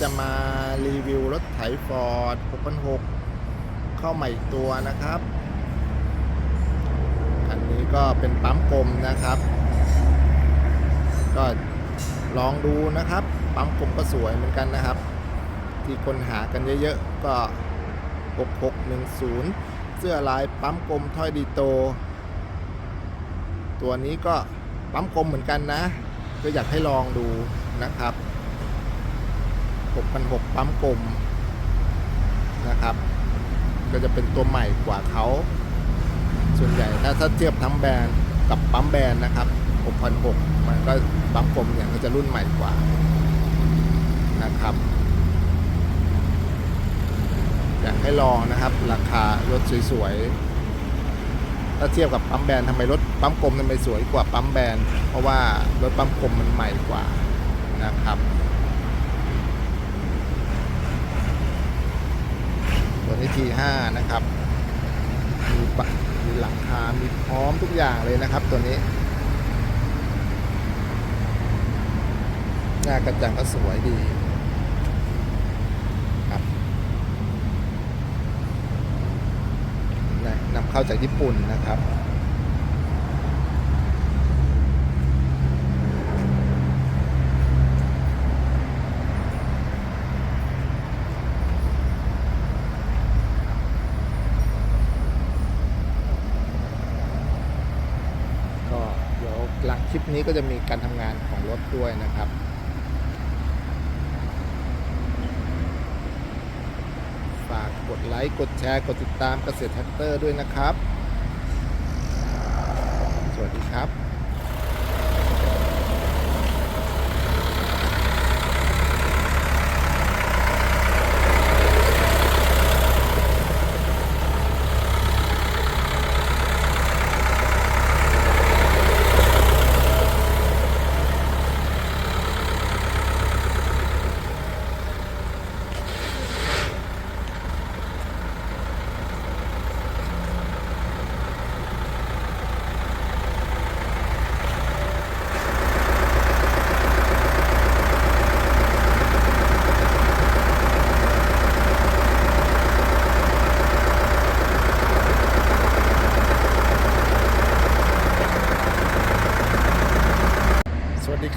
จะมารีวิวรถไถฟอร์ด6,600เข้าใหม่ตัวนะครับ อันนี้ก็เป็นปั๊มกลมนะครับ ก็ลองดูนะครับ ปั๊มกลมก็สวยเหมือนกันนะครับ ที่คนหากันเยอะๆ ก็ 6610 เสื้อลายปั๊มกลมถ้อยดีโต ตัวนี้ก็ปั๊มกลมเหมือนกันนะ ก็อยากให้ลองดูนะครับ 6,600 ปั๊มกลมนะครับ ก็จะเป็นตัวใหม่กว่าเขา ส่วนใหญ่ถ้าถ้าเทียบทั้งแบรนด์กับปั๊มแบรนด์นะครับ6,600 มันก็ปั๊มกลมเนี่ยก็จะรุ่นใหม่กว่านะครับ อยากให้ลองนะครับ ราคารถสวยๆ ถ้าเทียบกับปั๊มแบรนด์ทำไมรถปั๊มกลมทำไมสวยกว่าปั๊มแบรนด์เพราะว่ารถปั๊มกลมมันใหม่กว่านะครับ ตัวนี้ T5 นะครับ มีปะมีหลังคา มีพร้อมทุกอย่างเลยนะครับ ตัวนี้ หน้ากระจังก็สวยดีครับนะนำเข้าจากญี่ปุ่นนะครับ ก็เดี๋ยวหลังคลิป นี้ก็จะมีการทำงานของรถด้วยนะครับฝากกดไลค์กดแชร์กดติดตามเกษตรแท็กเตอร์ด้วยนะครับ สวัสดีครับ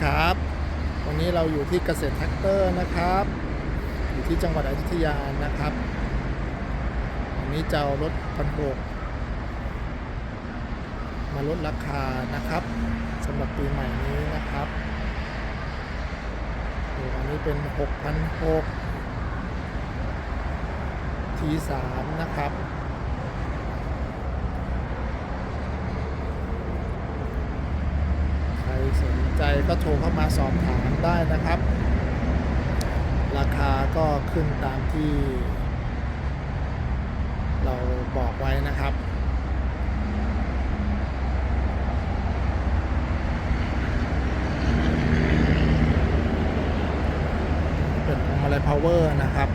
ครับ วันนี้เราอยู่ที่เกษตรแท็กเตอร์นะครับ อยู่ที่จังหวัดอยุธยานะครับ วันนี้จะเอารถพันโบกมาลดราคานะครับสำหรับปีใหม่นี้นะครับอ้อันนี้เป็น 6,600 T3 นะครับ ใคร สนใจก็โทรเข้ามาสอบถามได้นะครับ ราคาก็ขึ้นตามที่ เราบอกไว้นะครับเป็นพวงมาลัยพาวเวอร์นะครับ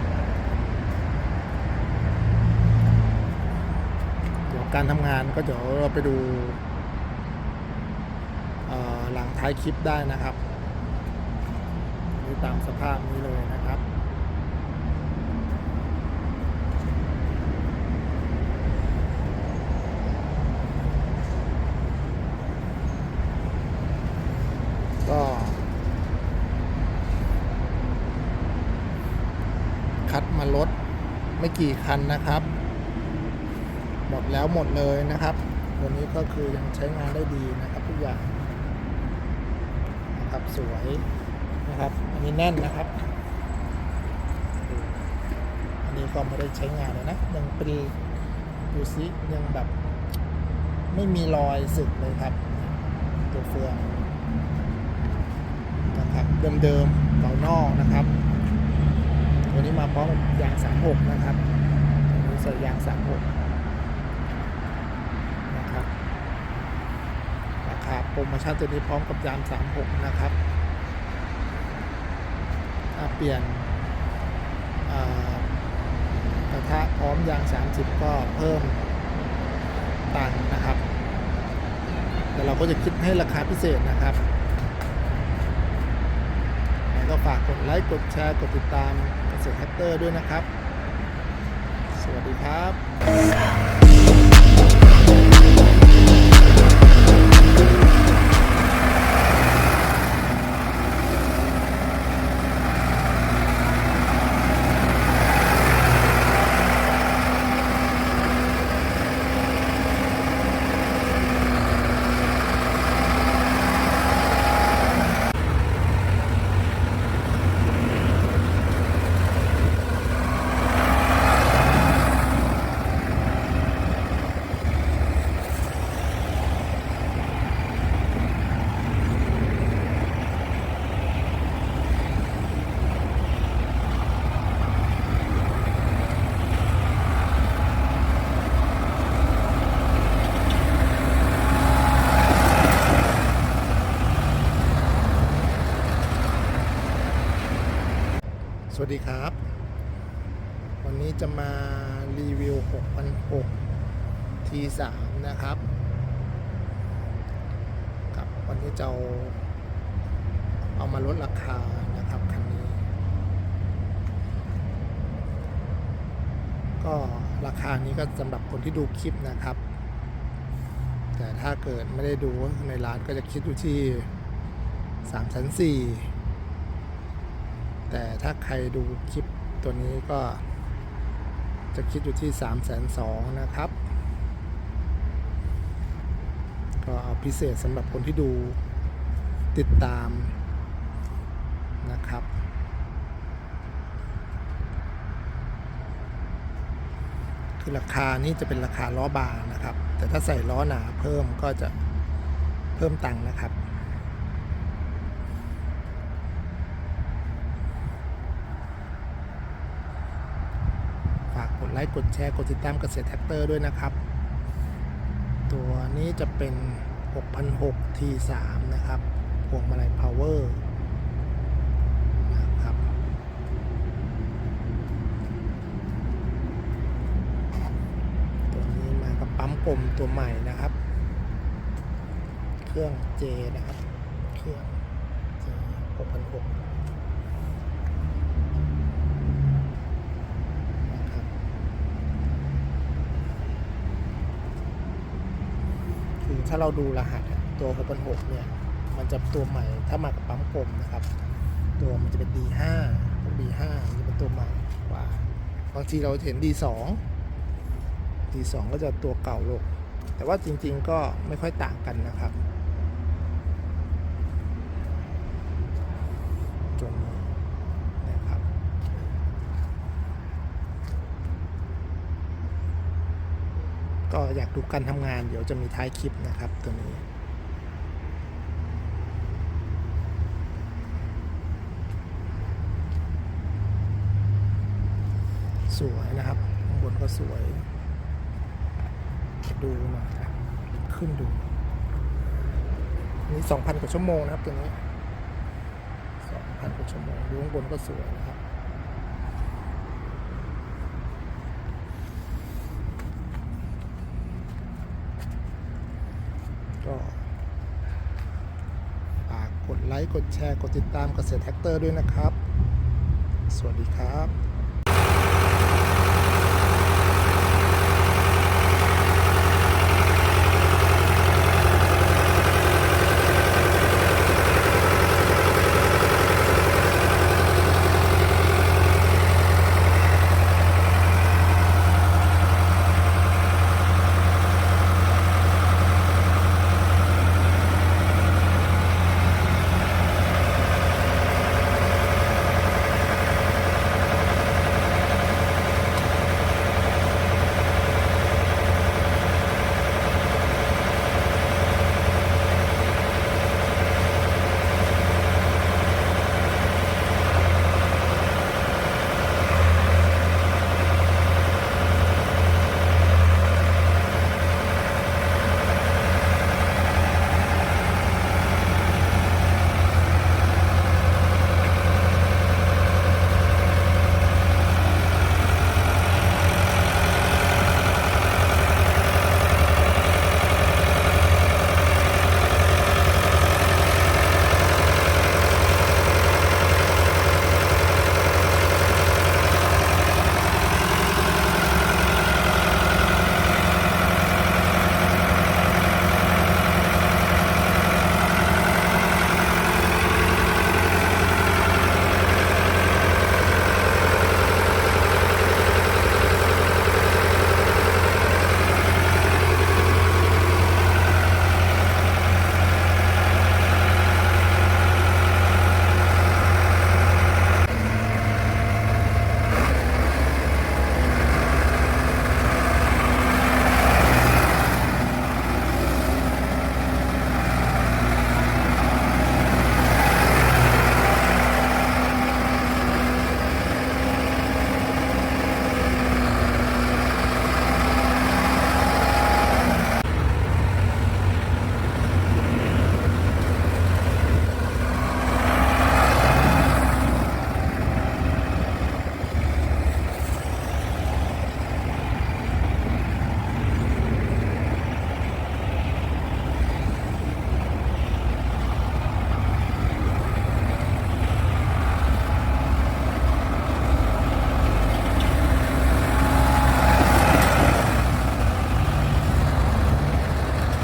เดี๋ยวการทำงานก็เดี๋ยวเราไปดู ท้ายคลิปได้นะครับนี่ตามสภาพนี้เลยนะครับก็คัดมาลดไม่กี่คันนะครับ หมดแล้วหมดเลยนะครับตัวนี้ก็คือยังใช้งานได้ดีนะครับทุกอย่าง สวยนะครับ อันนี้แน่นนะครับ อันนี้ก็ไม่ได้ใช้งานเลยนะ ยังเป็นดูซิยังแบบ ไม่มีรอยสึกเลยครับ ตัวเฟืองนะครับเดิมๆเก่านอกนะครับตัวนี้มาพร้อมยาง 36 นะครับตัวนี้ใส่ยาง 36 นะครับ ราคา โปรโมชั่นตัวนี้พร้อมกับยาง36 นะครับถ้าเปลี่ยนอ่ากระทะพร้อมยาง 30 ก็เพิ่มตังนะครับ แต่เราก็จะคิดให้ราคาพิเศษนะครับก็ฝากกดไลค์กดแชร์กดติดตามเกษตรแท็กเตอร์ด้วยนะครับ สวัสดีครับ วัสดีครับ วันนี้จะมารีวิว6,600 T3 นะครับครับ วันนี้จะเอาเอามาลดราคานะครับคันนี้ ก็ราคานี้ก็สำหรับคนที่ดูคลิปนะครับ แต่ถ้าเกิดไม่ได้ดูในร้านก็จะคิดอยู่ที่3 4 0 0 0 แต่ถ้าใครดูคลิปตัวนี้ก็ จะคิดอยู่ที่ 3 2 0 0 0นะครับ ก็เอาพิเศษสำหรับคนที่ดูติดตามนะครับ คือราคานี้จะเป็นราคาล้อบางนะครับ แต่ถ้าใส่ล้อหนาเพิ่มก็จะเพิ่มตังค์นะครับ ฝา กดไลค์กดแชร์กดติดตามเกษตรแท็กเตอร์ด้วยนะครับ ตัวนี้จะเป็น6,600 T3 นะครับพวงมาลัย Power นะครับตัวนี้มากับปั๊มกลมตัวใหม่นะครับ เครื่อง J นะครับ เครื่อง J 6,600 นะครับ คือถ้าเราดูรหัสตัว6,600เนี่ย มันจะตัวใหม่ ถ้ามากับปั๊มกลมนะครับ ตัวมันจะเป็น D5 ตัว D5 มันจะเป็นตัวใหม่กว่า บางทีเราเห็น D2 D2 ก็จะตัวเก่าลง แต่ว่าจริงๆก็ไม่ค่อยต่างกันนะครับตัวนี้นะครับ ก็อยากดูการทำงานเดี๋ยวจะมีท้ายคลิปนะครับตัวนี้สวยนะครับข้างบนก็สวย ดูหน่อยขึ้นดู นี่สองพันกว่าชั่วโมงนะครับตัวนี้สองพันกว่าชั่วโมง ดูข้างบนก็สวยนะครับ ก็ฝากกดไลค์ กดแชร์ กดติดตามเกษตรแท็กเตอร์ด้วยนะครับ สวัสดีครับ